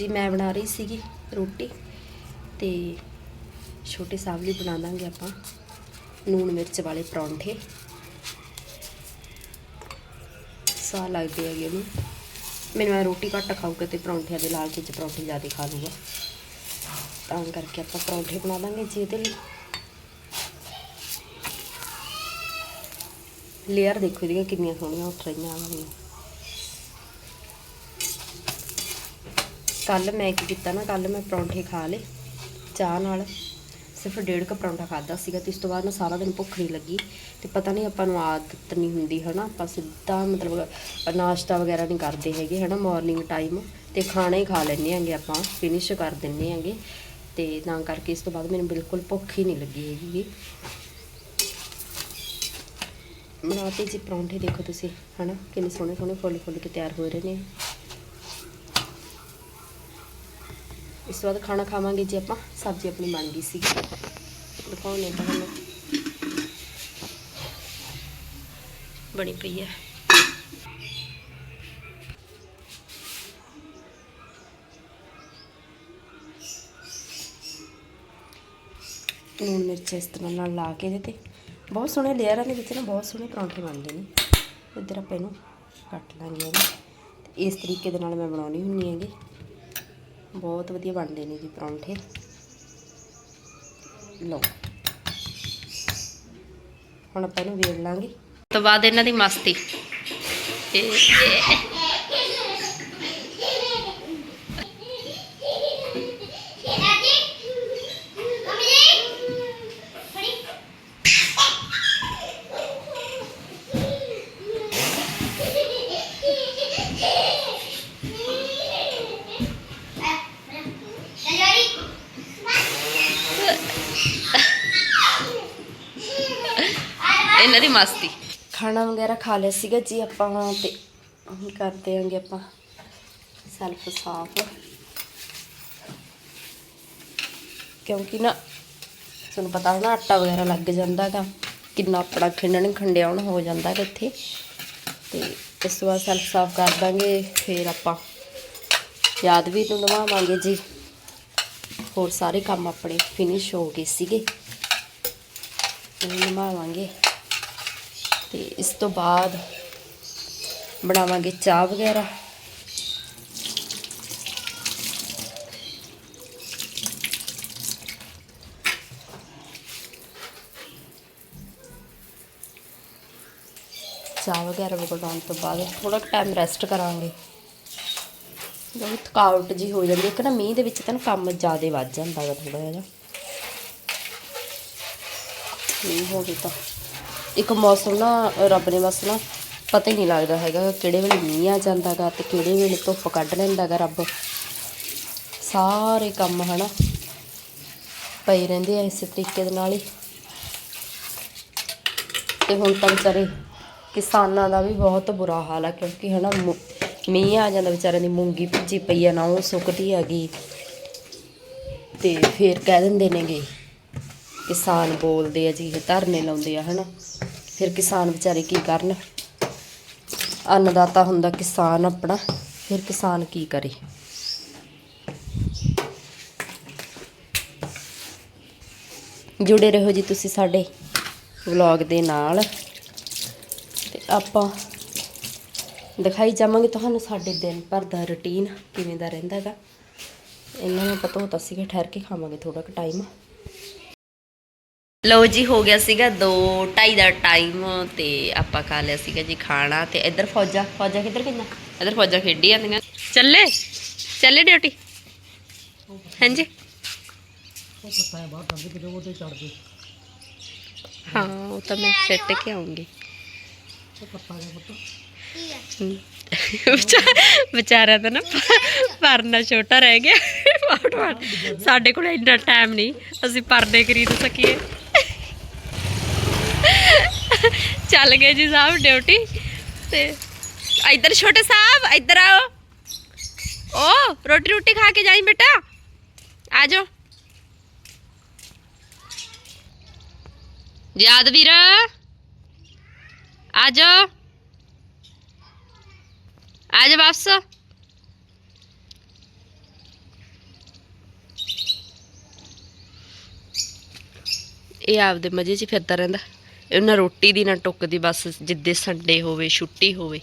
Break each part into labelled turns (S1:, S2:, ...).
S1: ਜੀ ਮੈਂ ਬਣਾ ਰਹੀ ਸੀਗੀ, ਰੋਟੀ ਤੇ ਛੋਟੇ ਸਾਹਿਬ ਲਈ ਬਣਾ ਦਾਂਗੇ ਆਪਾਂ ਨੂਣ ਮਿਰਚ ਵਾਲੇ ਪਰੌਂਠੇ। ਸਵਾਦ ਲੱਗਦੇ ਹੈਗੇ ਉਹਨੂੰ ਮੈਨੂੰ ਮੈਂ ਰੋਟੀ ਘੱਟ ਖਾਊਗਾ ਤੇ ਪਰੌਂਠਿਆਂ ਦੇ ਲਾਲਚ ਵਿੱਚ ਪਰੌਂਠੇ ਜ਼ਿਆਦਾ ਖਾ ਲੂਗਾ ਤਾਂ ਕਰਕੇ ਆਪਾਂ ਪਰੌਂਠੇ ਬਣਾ ਦਾਂਗੇ ਜੀ ਇਹਦੇ ਲਈ। ਲੇਅਰ ਦੇਖੋ ਇਹਦੀਆਂ ਕਿੰਨੀਆਂ ਸੋਹਣੀਆਂ ਉੱਠ ਰਹੀਆਂ ਹਨ ਕੱਲ ਮੈਂ ਕੀ ਕੀਤਾ ਨਾ ਕੱਲ ਮੈਂ ਪਰੌਂਠੇ ਖਾ ਲਏ, ਚਾਹ ਨਾਲ। ਸਿਰਫ ਡੇਢ ਕ ਪਰੌਂਠਾ ਖਾਦਾ ਸੀਗਾ ਤੇ ਇਸ ਤੋਂ ਬਾਅਦ ਨਾ ਸਾਰਾ ਦਿਨ ਭੁੱਖ ਨਹੀਂ ਲੱਗੀ ਤੇ ਪਤਾ ਨਹੀਂ ਆਪਾਂ ਨੂੰ ਆਦਤ ਨਹੀਂ ਹੁੰਦੀ, ਹਨਾ? ਆਪਾਂ ਸਿੱਧਾ ਮਤਲਬ ਨਾਸ਼ਤਾ ਵਗੈਰਾ ਨਹੀਂ ਕਰਦੇ ਹੈਗੇ, ਹਨਾ? ਮਾਰਨਿੰਗ ਟਾਈਮ ਤੇ ਖਾਣਾ ਹੀ ਖਾ ਲੈਂਦੇ ਆਂਗੇ ਆਪਾਂ ਫਿਨਿਸ਼ ਕਰ ਦਿੰਦੇ ਆਂਗੇ ਤੇ ਤਾਂ ਕਰਕੇ ਇਸ ਤੋਂ ਬਾਅਦ ਮੈਨੂੰ ਬਿਲਕੁਲ ਭੁੱਖ ਹੀ ਨਹੀਂ ਲੱਗੀ ਹੈਗੀ। ਬਣਾਤੇ ਜੀ ਪਰੌਂਠੇ ਦੇਖੋ ਤੁਸੀਂ, ਹਨਾ? ਕਿੰਨੇ ਸੋਹਣੇ ਸੋਹਣੇ ਫੁੱਲ ਫੁੱਲ ਕੇ ਤਿਆਰ ਹੋ ਰਹੇ ਨੇ। ਇਸ ਤੋਂ ਬਾਅਦ ਖਾਣਾ ਖਾਵਾਂਗੇ ਜੀ ਆਪਾਂ, ਸਬਜ਼ੀ ਆਪਣੀ ਬਣ ਗਈ ਸੀ। ਦਿਖਾਉਣੇ ਤੁਹਾਨੂੰ। ਬਣੀ ਪਈ ਹੈ। ਨੂਣ ਮਿਰਚ ਇਸ ਤਰ੍ਹਾਂ ਨਾਲ ਲਾ ਕੇ ਇਹਦੇ ਤੇ। ਬਹੁਤ ਸੋਹਣੇ ਲੇਅਰਾਂ ਦੇ ਵਿੱਚ ਨਾ ਬਹੁਤ ਸੋਹਣੇ ਪਰੌਂਠੇ ਬਣਦੇ ਨੇ। ਇੱਧਰ ਆਪਾਂ ਇਹਨੂੰ ਕੱਟ ਲਾਂਗੇ ਇਹਨੂੰ ਤੇ ਇਸ ਤਰੀਕੇ ਦੇ ਨਾਲ ਮੈਂ ਬਣਾਉਣੀ ਹੁੰਦੀ ਹੈਗੀ। ਬਹੁਤ ਵਧੀਆ ਬਣਦੇ ਨੇ ਜੀ ਪਰੌਂਠੇ। ਲਓ। ਹੁਣ ਆਪਾਂ ਇਹਨੂੰ ਵੇਲ ਲਾਂਗੇ। ਤੋਂ ਬਾਅਦ ਇਹਨਾਂ ਦੀ ਮਸਤੀ। ਇਹ। ਇਹਨਾਂ ਦੀ ਮਸਤੀ ਖਾਣਾ ਵਗੈਰਾ ਖਾ ਲਿਆ ਸੀਗਾ ਜੀ ਆਪਾਂ ਤੇ ਹੁਣ ਕਰਦੇ ਆਂਗੇ ਆਪਾਂ ਸੈਲਫ ਸਾਫ਼ ਕਿਉਂਕਿ ਨਾ ਤੁਹਾਨੂੰ ਪਤਾ ਹੈ ਨਾ ਆਟਾ ਵਗੈਰਾ ਲੱਗ ਜਾਂਦਾ ਗਾ ਕਿੰਨਾ ਆਪਣਾ ਖਿੰਡਣ ਖੰਡਿਆਉਣ ਹੋ ਜਾਂਦਾ ਗਾ ਇੱਥੇ। ਤੇ ਇਸ ਤੋਂ ਬਾਅਦ ਸੈਲਫ ਸਾਫ਼ ਕਰ ਦਾਂਗੇ, ਫਿਰ ਆਪਾਂ ਯਾਦ ਵੀ ਨੂੰ ਨਵਾਵਾਂਗੇ ਜੀ। ਹੋਰ ਸਾਰੇ ਕੰਮ ਆਪਣੇ ਫਿਨਿਸ਼ ਹੋ ਗਏ ਸੀਗੇ। ਇਹਨੂੰ ਨਵਾਵਾਂਗੇ। ਤੇ ਇਸ ਤੋਂ ਬਾਅਦ ਬਣਾਵਾਂਗੇ ਚਾਹ ਵਗੈਰਾ। ਚਾਹ ਵਗੈਰਾ ਬਣਾਉਣ ਤੋਂ ਬਾਅਦ ਥੋੜਾ ਟਾਈਮ ਰੈਸਟ ਕਰਾਂਗੇ। ਜਦੋਂ ਥਕਾਵਟ ਜੀ ਹੋ ਜਾਂਦੀ ਹੈ। ਇੱਕ ਨਾ ਮੀਂਹ ਦੇ ਵਿੱਚ ਤਾਂ ਨਾ ਕੰਮ ਜ਼ਿਆਦਾ ਵੱਧ ਜਾਂਦਾ ਹੈ ਥੋੜਾ ਜਿਹਾ। ਮੀਂਹ ਹੋ ਗਿਆ ਤਾਂ। ਇੱਕ ਮੌਸਮ ਨਾ ਰੱਬ ਨੇ ਬਸ ਨਾ ਪਤਾ ਹੀ ਨਹੀਂ ਲੱਗਦਾ ਹੈਗਾ ਕਿਹੜੇ ਵੇਲੇ ਮੀਂਹ ਆ ਜਾਂਦਾ ਗਾ ਤੇ ਕਿਹੜੇ ਵੇਲੇ ਧੁੱਪ ਕੱਢ ਲੈਂਦਾ ਗਾ ਰੱਬ। ਸਾਰੇ ਕੰਮ ਹਨਾ ਪਏ ਰਹਿੰਦੇ ਆ ਇਸੇ ਤਰੀਕੇ ਦੇ ਨਾਲ ਹੀ। ਤੇ ਹੁਣ ਤਾਂ ਵਿਚਾਰੇ ਕਿਸਾਨਾਂ ਦਾ ਵੀ ਬਹੁਤ ਬੁਰਾ ਹਾਲ ਆ ਕਿਉਂਕਿ ਹਨਾ ਮੁ- ਮੀਂਹ ਆ ਜਾਂਦਾ ਵਿਚਾਰਿਆਂ ਦੀ ਮੂੰਗੀ ਭਿੱਜੀ ਪਈ ਆ, ਨਾ ਉਹ ਸੁੱਕਦੀ ਹੈਗੀ। ਤੇ ਫਿਰ ਕਹਿ ਦਿੰਦੇ ਨੇਗੇ ਕਿਸਾਨ ਬੋਲਦੇ ਆ ਜੀ ਧਰਨੇ ਲਾਉਂਦੇ ਆ, ਹਨਾ। ਫਿਰ ਕਿਸਾਨ ਵਿਚਾਰੇ ਕੀ ਕਰਨ? ਅੰਨਦਾਤਾ ਹੁੰਦਾ ਕਿਸਾਨ ਆਪਣਾ, ਫਿਰ ਕਿਸਾਨ ਕੀ ਕਰੇ? ਜੁੜੇ ਰਹੋ ਜੀ ਤੁਸੀਂ ਸਾਡੇ ਵਲੌਗ ਦੇ ਨਾਲ। ਤੇ ਆਪਾਂ ਦਿਖਾਈ ਜਾਵਾਂਗੇ ਤੁਹਾਨੂੰ ਸਾਡੇ ਦਿਨ ਭਰ ਦਾ ਰੁਟੀਨ ਕਿਵੇਂ ਦਾ ਰਹਿੰਦਾ ਹੈਗਾ। ਇਹਨਾਂ ਨੂੰ ਪਤਾ ਹੋਤਾ ਸੀਗਾ, ਠਹਿਰ ਕੇ ਖਾਵਾਂਗੇ ਥੋੜਾ ਕੁ ਟਾਈਮ ਲਓ ਜੀ, ਹੋ ਗਿਆ ਸੀਗਾ 2:30 ਦਾ ਟਾਈਮ ਤੇ ਆਪਾਂ ਖਾ ਲਿਆ ਸੀਗਾ ਜੀ ਖਾਣਾ ਤੇ ਇੱਧਰ ਫੌਜਾ ਫੌਜਾ ਕਿੱਧਰ ਕਿੰਨਾ ਇੱਧਰ ਫੌਜਾ ਖੇਡੀ ਜਾਂਦੀਆਂ। ਚੱਲੇ ਚੱਲੇ ਡਿਊਟੀ। ਹਾਂਜੀ। ਹਾਂ, ਉਹ ਤਾਂ ਮੈਂ ਸੈੱਟ ਕੇ ਆਉਂਗੀ। ਵਿਚਾਰਾ ਤਾਂ ਨਾ ਪਰਨਾ ਛੋਟਾ ਰਹਿ ਗਿਆ। ਸਾਡੇ ਕੋਲ ਇੰਨਾ ਟਾਈਮ ਨਹੀਂ। ਅਸੀਂ ਪਰਦੇ ਖਰੀਦ ਸਕੀਏ। चल गए जी साहब ड्यूटी। इधर छोटे साहब, इधर आओ। ओ रोटी रोटी खा के जाई बेटा। आ जाओ। यादवीर, आ जाओ। आ जाओ वापस। ये आपदे मज़े च फिरता रहा ਰਹਿੰਦਾ ਨਾ ਰੋਟੀ ਦੀ, ਨਾ ਟੁੱਕ ਬਸ ਜਿੱਦੇ ਸੰਡੇ ਹੋਵੇ, ਛੁੱਟੀ ਹੋਵੇ,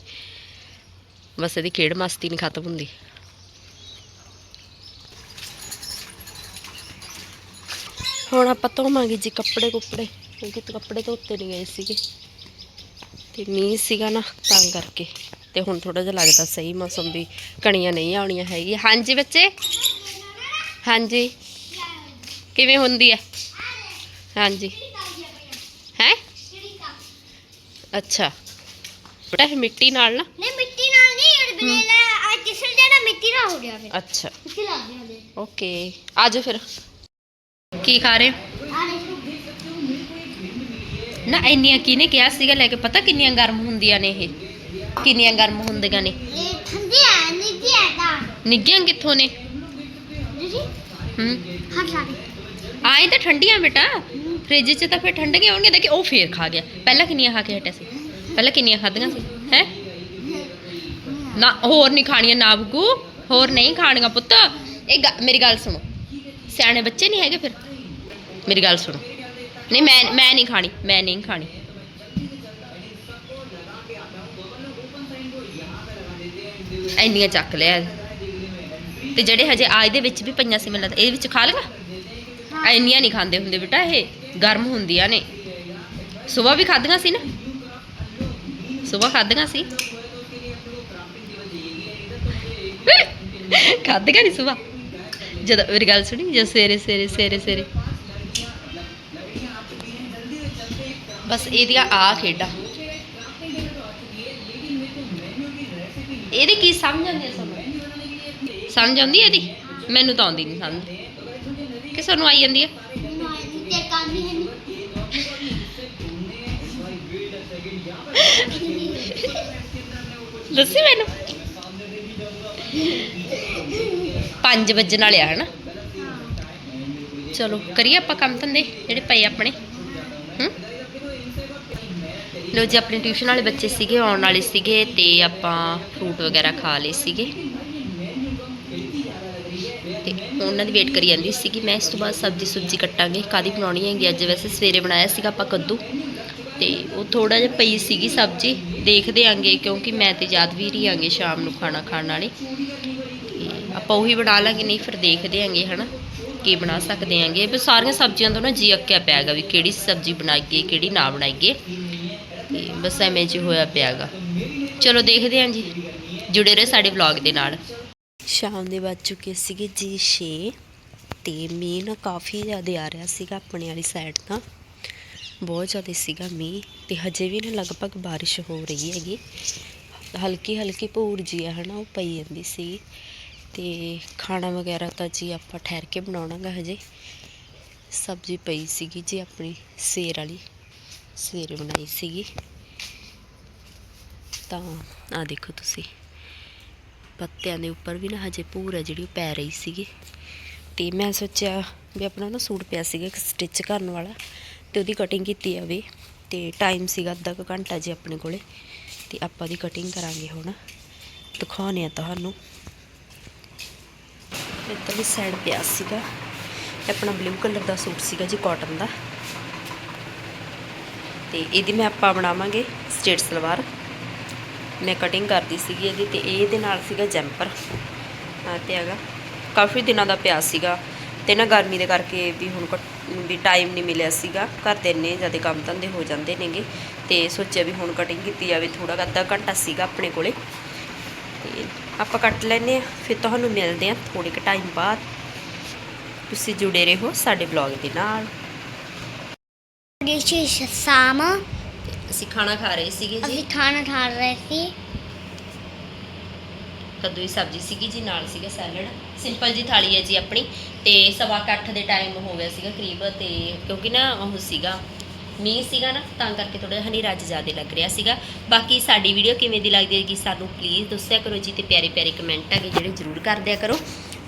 S1: ਬਸ ਇਹਦੀ ਖੇਡ ਮਸਤੀ ਨਹੀਂ ਖਤਮ ਹੁੰਦੀ। ਹੁਣ ਆਪਾਂ ਧੋਵਾਂਗੇ ਜੀ ਕੱਪੜੇ ਕੁੱਪੜੇ, ਕਿਉਂਕਿ ਕੱਪੜੇ ਧੋਤੇ ਨਹੀਂ ਗਏ ਸੀਗੇ। ਤੇ ਮੀਂਹ ਸੀਗਾ ਨਾ, ਤਾਂ ਕਰਕੇ। ਤੇ ਹੁਣ ਥੋੜਾ ਜਿਹਾ ਲੱਗਦਾ ਸਹੀ ਮੌਸਮ ਵੀ, ਕਣੀਆਂ ਨਹੀਂ ਆਉਣੀਆਂ ਹੈਗੀਆਂ। ਹਾਂਜੀ ਬੱਚੇ? ਹਾਂਜੀ। ਕਿਵੇਂ ਹੁੰਦੀ ਹੈ ਹਾਂਜੀ। ਅੱਛਾ ਬੇਟਾ ਇਹ ਮਿੱਟੀ ਨਾਲ ਨਾ
S2: ਨਹੀਂ ਮਿੱਟੀ ਨਾਲ ਨਹੀਂ ਇਹ ਬਲੇਲਾ ਆ ਕਿਸਰ ਜਿਹੜਾ ਮਿੱਟੀ ਨਾਲ ਹੋ ਗਿਆ ਫਿਰ
S1: ਅੱਛਾ
S2: ਮਿੱਟੀ ਲੱਗ ਗਿਆ ਦੇ
S1: ਓਕੇ ਆਜੋ ਫਿਰ ਕੀ ਖਾ ਰਹੇ ਹੋ?
S2: ਆ ਦੇਖੋ
S1: ਨਾ ਇੰਨੀਆਂ ਕਿਹਨੇ ਕਿਹਾ ਸੀਗਾ ਲੈ ਕੇ ਪਤਾ ਕਿੰਨੀਆਂ ਗਰਮ ਹੁੰਦੀਆਂ ਨੇ ਇਹ ਕਿੰਨੀਆਂ ਗਰਮ ਹੁੰਦੀਆਂ ਨੇ
S2: ਇਹ ਠੰਡੀ ਹੈ ਨਿੱਕੀ ਹੈ ਤਾਂ
S1: ਨਿੱਗੀਆਂ ਕਿੱਥੋਂ ਨੇ
S2: ਜੀ
S1: ਹੂੰ
S2: ਹਟ ਸਾਰੇ
S1: ਆਏ ਤਾਂ ਠੰਡੀਆਂ ਬੇਟਾ ਫ੍ਰਿਜ 'ਚ ਤਾਂ ਫਿਰ ਠੰਡੀਆਂ ਹੋਣਗੀਆਂ ਦੇਖੀ ਉਹ ਫੇਰ ਖਾ ਗਿਆ। ਪਹਿਲਾਂ ਕਿੰਨੀਆਂ ਖਾ ਕੇ ਹਟਿਆ ਸੀ? ਪਹਿਲਾਂ ਕਿੰਨੀਆਂ ਖਾਧੀਆਂ ਸੀ? ਹੈ? ਨਾ ਹੋਰ ਨਹੀਂ ਖਾਣੀਆਂ ਨਾ ਬੁੱਗੂ ਹੋਰ ਨਹੀਂ ਖਾਣੀਆਂ ਪੁੱਤ। ਇਹ ਮੇਰੀ ਗੱਲ ਸੁਣੋ। ਸਿਆਣੇ ਬੱਚੇ ਨਹੀਂ ਹੈਗੇ ਫਿਰ? ਮੇਰੀ ਗੱਲ ਸੁਣੋ। ਨਹੀਂ ਮੈਂ ਮੈਂ ਨਹੀਂ ਖਾਣੀ ਮੈਂ ਨਹੀਂ ਖਾਣੀ। ਇੰਨੀਆਂ ਚੱਕ ਲਿਆ। ਤੇ ਜਿਹੜੇ ਹਜੇ ਆਜ ਦੇ ਵਿੱਚ ਵੀ ਪਈਆਂ ਸੀ ਮੈਨੂੰ ਲੱਗਦਾ ਇਹਦੇ ਵਿੱਚ ਖਾ ਲਗਾ? ਇੰਨੀਆਂ ਨਹੀਂ ਖਾਂਦੇ ਹੁੰਦੇ ਬੇਟਾ ਇਹ। ਗਰਮ ਹੁੰਦੀਆਂ ਨੇ। ਸਵੇਰ ਵੀ ਖਾਧੀਆਂ ਸੀ ਨਾ? ਸਵੇਰ ਖਾਧੀਆਂ ਸੀ? ਖਾਧੀਆਂ ਨਹੀਂ ਸਵੇਰ ਜਦੋਂ ਮੇਰੀ ਗੱਲ ਸੁਣੀ, ਜਦੋਂ ਸਵੇਰੇ ਸਵੇਰੇ ਸਵੇਰੇ ਸਵੇਰੇ। ਬਸ ਇਹਦੀਆਂ ਆ ਖੇਡਾਂ। ਇਹਦੀ ਕੀ ਸਮਝ ਆਉਂਦੀ ਹੈ ਸਮਝ ਆਉਂਦੀ ਇਹਦੀ? ਮੈਨੂੰ ਤਾਂ ਆਉਂਦੀ ਨਹੀਂ ਸਮਝ। ਕਿ ਸਾਨੂੰ ਆਈ ਜਾਂਦੀ ਹੈ
S2: ਮੈਨੂੰ ਆਈ ਨਹੀਂ ਕੰਮ ਹੀ ਹੈ ਨਹੀਂ
S1: ਦੱਸੀ ਮੈਨੂੰ। 5 ਵਜੇ ਨਾਲ ਆ, ਹਨਾ? ਚਲੋ, ਕਰੀਏ ਆਪਾਂ ਕੰਮ ਧੰਦੇ, ਜਿਹੜੇ ਪਏ ਆਪਣੇ। ਹੂੰ? ਲੋ ਜੀ, ਆਪਣੇ ਟਿਊਸ਼ਨ ਵਾਲੇ ਬੱਚੇ ਸੀਗੇ, ਆਉਣ ਵਾਲੇ ਸੀਗੇ ਤੇ ਆਪਾਂ ਫਰੂਟ ਵਗੈਰਾ ਖਾ ਲਏ ਸੀਗੇ। ਤੇ ਉਹਨਾਂ ਦੀ ਵੇਟ ਕਰੀ ਜਾਂਦੀ ਸੀਗੀ ਮੈਂ ਇਸ ਤੋਂ ਬਾਅਦ ਸਬਜ਼ੀ ਸੁਬਜ਼ੀ ਕੱਟਾਂਗੇ ਕਾਦੀ ਬਣਾਉਣੀ ਹੈਗੀ, ਅੱਜ ਵੈਸੇ ਸਵੇਰੇ ਬਣਾਇਆ ਸੀਗਾ ਆਪਾਂ ਕੱਦੂ ਤੇ ਉਹ ਥੋੜਾ ਜਿਹਾ ਪਈ ਸੀਗੀ ਸਬਜ਼ੀ, ਦੇਖਦੇ ਆਂਗੇ ਕਿਉਂਕਿ ਮੈਂ ਤੇ ਯਾਦਵੀਰ ਹੀ ਆਂਗੇ ਸ਼ਾਮ ਨੂੰ ਖਾਣਾ ਖਾਣ ਵਾਲੇ ਤੇ ਆਪਾਂ ਉਹੀ ਬਣਾ ਲਾਂਗੇ, ਨਹੀਂ ਫਿਰ ਦੇਖਦੇ ਆਂਗੇ ਹਨਾ ਕੀ ਬਣਾ ਸਕਦੇ ਆਂਗੇ। ਵੀ ਸਾਰੀਆਂ ਸਬਜ਼ੀਆਂ ਤੋਂ ਨਾ ਜੀ ਅੱਕਿਆ ਪਿਆਗਾ ਵੀ ਕਿਹੜੀ ਸਬਜ਼ੀ ਬਣਾਈਏ, ਕਿਹੜੀ ਨਾ ਬਣਾਈਏ ਤੇ ਬਸ ਐਵੇਂ ਜੀ ਹੋਇਆ ਪਿਆਗਾ। ਚਲੋ ਦੇਖਦੇ ਆਂ ਜੀ, ਜੁੜੇ ਰਹੋ ਸਾਡੇ ਵਲੌਗ ਦੇ ਨਾਲ। ਸ਼ਾਮ ਦੇ ਵੱਜ ਚੁੱਕੇ ਸੀਗੇ ਜੀ 6 ਤੇ ਮੀਂਹ ਨਾ ਕਾਫੀ ਜ਼ਿਆਦਾ ਆ ਰਿਹਾ ਸੀਗਾ ਆਪਣੇ ਵਾਲੀ ਸਾਈਡ ਤਾਂ। ਬਹੁਤ ਜ਼ਿਆਦਾ ਸੀਗਾ ਮੀਂਹ ਤੇ ਹਜੇ ਵੀ ਨਾ ਲਗਭਗ ਬਾਰਿਸ਼ ਹੋ ਰਹੀ ਹੈਗੀ। ਹਲਕੀ ਹਲਕੀ ਭੂਰ ਜੀ ਆ ਹਨਾ, ਉਹ ਪਈ ਜਾਂਦੀ ਸੀ। ਤੇ ਖਾਣਾ ਵਗੈਰਾ ਤਾਂ ਜੀ ਆਪਾਂ ਠਹਿਰ ਕੇ ਬਣਾਉਣਾਗਾ ਹਜੇ। ਸਬਜ਼ੀ ਪਈ ਸੀਗੀ ਜੀ ਆਪਣੀ ਸੇਰ ਵਾਲੀ। ਸਵੇਰੇ ਬਣਾਈ ਸੀਗੀ। ਤਾਂ ਆ ਦੇਖੋ ਤੁਸੀਂ। ਪੱਤਿਆਂ ਦੇ ਉੱਪਰ ਵੀ ਨਾ ਹਜੇ ਭੂਰ ਹੈ ਜਿਹੜੀ ਉਹ ਪੈ ਰਹੀ ਸੀਗੀ। ਤੇ ਮੈਂ ਸੋਚਿਆ ਵੀ ਆਪਣਾ ਨਾ ਸੂਟ ਪਿਆ ਸੀਗਾ ਇੱਕ ਸਟਿਚ ਕਰਨ ਵਾਲਾ ਤੇ ਉਹਦੀ ਕਟਿੰਗ ਕੀਤੀ ਜਾਵੇ ਤੇ ਟਾਈਮ ਸੀਗਾ ਅੱਧਾ ਕੁ ਘੰਟਾ ਜੀ ਆਪਣੇ ਕੋਲੇ। ਤੇ ਆਪਾਂ ਦੀ ਕਟਿੰਗ ਕਰਾਂਗੇ ਹੁਣ। ਦਿਖਾਉਣੇ ਆ ਤੁਹਾਨੂੰ। ਇੱਧਰਲੀ ਸਾਈਡ ਪਿਆ ਸੀਗਾ। ਆਪਣਾ ਬਲੂ ਕਲਰ ਦਾ ਸੂਟ ਸੀਗਾ ਜੀ ਕਾਟਨ ਦਾ। ਤੇ ਇਹਦੀ ਮੈਂ ਆਪਾਂ ਬਣਾਵਾਂਗੇ ਸਟੇਟ ਸਲਵਾਰ। ਮੈਂ ਕਟਿੰਗ ਕਰਦੀ ਸੀਗੀ ਇਹਦੀ ਤੇ ਇਹਦੇ ਨਾਲ ਸੀਗਾ ਜੈਂਪਰ। ਆ ਤੇ ਹੈਗਾ। ਕਾਫੀ ਦਿਨਾਂ ਦਾ ਪਿਆ ਸੀਗਾ ਤੇ ਨਾ ਗਰਮੀ ਦੇ ਕਰਕੇ ਵੀ ਹੁਣ ਕਟ- ਵੀ ਟਾਈਮ ਨਹੀਂ ਮਿਲਿਆ ਸੀਗਾ। ਘਰ ਦੇ ਇੰਨੇ ਜ਼ਿਆਦਾ ਕੰਮ ਧੰਦੇ ਹੋ ਜਾਂਦੇ ਨੇਗੇ ਤੇ ਸੋਚਿਆ ਵੀ ਹੁਣ ਕਟਿੰਗ ਕੀਤੀ ਜਾਵੇ ਥੋੜਾ ਅੱਧਾ ਘੰਟਾ ਸੀਗਾ ਆਪਣੇ ਕੋਲੇ। ਤੇ ਆਪਾਂ ਕੱਟ ਲੈਨੇ ਆ ਫਿਰ ਤੁਹਾਨੂੰ ਮਿਲਦੇ ਆ ਥੋੜੇ ਕੁ ਟਾਈਮ ਬਾਅਦ। ਤੁਸੀਂ ਜੁੜੇ ਰਹੋ ਸਾਡੇ ਬਲੌਗ ਦੇ ਨਾਲ।
S2: ਦੇਸ਼ੀ ਸ਼ਾਮ
S1: ਅਸੀਂ ਖਾਣਾ ਖਾ ਰਹੇ ਸੀਗੇ
S2: ਅਸੀਂ ਖਾਣਾ ਖਾ ਰਹੇ ਸੀ।
S1: ਕੱਦੂ ਦੀ ਸਬਜ਼ੀ ਸੀਗੀ ਜੀ ਨਾਲ ਸੀਗਾ ਸੈਲਡ। ਸਿੰਪਲ ਜੀ ਥਾਲੀ ਹੈ ਜੀ ਆਪਣੀ। ਤੇ ਸਵਾ ਕੁ ਅੱਠ ਦੇ ਟਾਈਮ ਹੋ ਗਿਆ ਸੀਗਾ ਕਰੀਬ ਤੇ ਕਿਉਂਕਿ ਨਾ ਉਹ ਸੀਗਾ ਮੀਂਹ ਸੀਗਾ ਨਾ ਤਾਂ ਕਰਕੇ ਥੋੜਾ ਹਨੇਰਾ ਜ਼ਿਆਦਾ ਲੱਗ ਰਿਹਾ ਸੀਗਾ। ਬਾਕੀ ਸਾਡੀ ਵੀਡੀਓ ਕਿਵੇਂ ਦੀ ਲੱਗਦੀ ਹੈਗੀ ਸਾਨੂੰ ਪਲੀਜ਼ ਦੱਸਿਆ ਕਰੋ ਜੀ ਤੇ ਪਿਆਰੇ ਪਿਆਰੇ ਕਮੈਂਟ ਹੈਗੇ ਜਿਹੜੇ ਜ਼ਰੂਰ ਕਰ ਦਿਆ ਕਰੋ।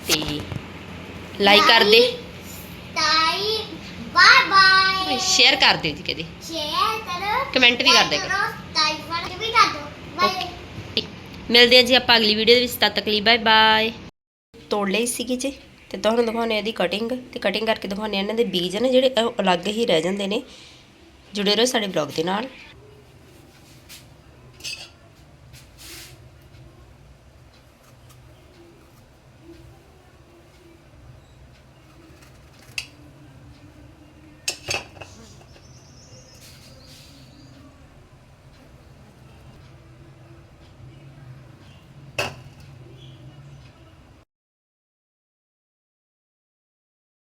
S1: ਤੇ ਲਾਈਕ ਕਰ ਦੇ।
S2: ਤਾਈ ਬਾਏ ਬਾਏ
S1: ਸ਼ੇਅਰ ਕਰ ਦਿਓ ਜੀ ਕਦੇ।
S2: ਸ਼ੇਅਰ ਕਰੋ
S1: ਕਮੈਂਟ ਵੀ ਕਰ ਦਿਆ ਕਰੋ
S2: ਫੜ ਵੀ ਕਰ ਦਿਓ। ਬਾਏ
S1: ਮਿਲਦੇ ਆ ਜੀ ਆਪਾਂ ਅਗਲੀ ਵੀਡੀਓ ਦੇ ਵਿੱਚ ਤਦ ਤੱਕ ਲਈ ਬਾਏ ਬਾਏ ਤੋੜ ਲਈ ਸੀਗੀ ਜੀ ਤੇ ਤੁਹਾਨੂੰ ਦਿਖਾਉਂਦੇ ਆ ਇਹਦੀ ਕਟਿੰਗ ਤੇ ਕਟਿੰਗ ਕਰਕੇ ਦਿਖਾਉਂਦੇ ਆ ਇਹਨਾਂ ਦੇ ਬੀਜ ਨੇ ਜਿਹੜੇ ਉਹ ਅਲੱਗ ਹੀ ਰਹਿ ਜਾਂਦੇ ਨੇ। ਜੁੜੇ ਰਹੋ ਸਾਡੇ ਬਲੌਗ ਦੇ ਨਾਲ।